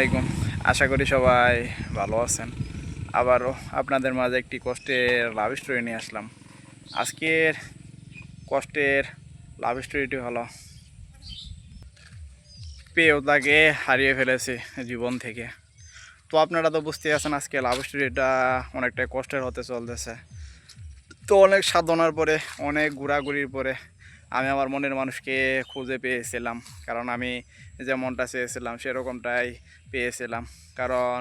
আলাইকুম। আশা করি সবাই ভালো আছেন। আবারও আপনাদের মাঝে একটি কষ্টের লাভ স্টোরি নিয়ে আসলাম। আজকের কষ্টের লাভ স্টোরিটি হলো পেয়েও তাকে হারিয়ে ফেলেছে জীবন থেকে। তো আপনারা তো বুঝতে আছেন, আজকে লাভ স্টোরিটা অনেকটাই কষ্টের হতে চলতেছে। তো অনেক সাধনার পরে, অনেক ঘোরাঘুরির পরে আমি আমার মনের মানুষকে খুঁজে পেয়েছিলাম কারণ আমি যেমনটা চেয়েছিলাম সেরকমটাই পেয়েছিলাম। কারণ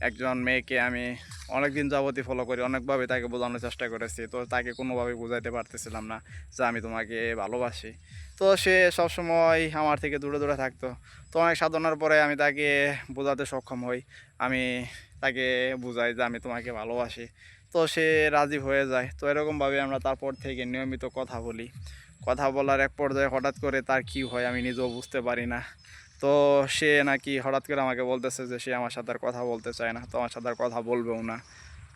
একজন মেয়েকে আমি অনেক দিন যাবতই ফলো করি, অনেকভাবে তাকে বোঝানোর চেষ্টা করেছি। তো তাকে কোনোভাবে বোঝাইতে পারতেছিলাম না যে আমি তোমাকে ভালোবাসি। তো সে সবসময় আমার থেকে দূরে দূরে থাকতো। তো অনেক সাধনার পরে আমি তাকে বোঝাতে সক্ষম হই। আমি তাকে বুঝাই যে আমি তোমাকে ভালোবাসি। তো সে রাজি হয়ে যায়। তো এরকমভাবে আমরা তারপর থেকে নিয়মিত কথা বলি। কথা বলার এক পর্যায়ে হঠাৎ করে তার কি হয় আমি নিজেও বুঝতে পারি না। তো সে নাকি হঠাৎ করে আমাকে বলতেছে যে সে আমার সাথে আর কথা বলতে চায় না, তো আমার সাথে আর কথা বলবেও না।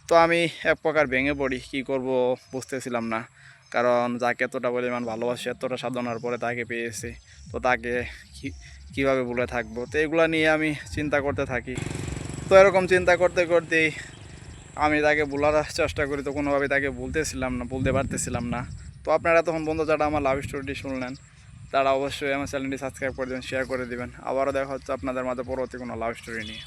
তো আমি এক প্রকার ভেঙে পড়ি, কি করব বুঝতেছিলাম না। কারণ যাকে এতটা পরিমাণ ভালোবাসি, এতটা সাধনার পরে তাকে পেয়েছি। তো তাকে কীভাবে বলে থাকব? তো এগুলো নিয়ে আমি চিন্তা করতে থাকি। তো এরকম চিন্তা করতে করতেই আমি তাকে বলার চেষ্টা করি, তো কোনোভাবে তাকে বলতেছিলাম না বলতে পারতেছিলাম না। তো আপনারা তখন বন্ধু যারা আমার লাভ স্টোরিটি শুনলেন তারা অবশ্যই আমার চ্যানেলটি সাবস্ক্রাইব করে দেবেন শেয়ার করে দেবেন। আবারও দেখা হচ্ছে আপনাদের মাঝে পরবর্তী কোনো লাভ স্টোরি নিয়ে।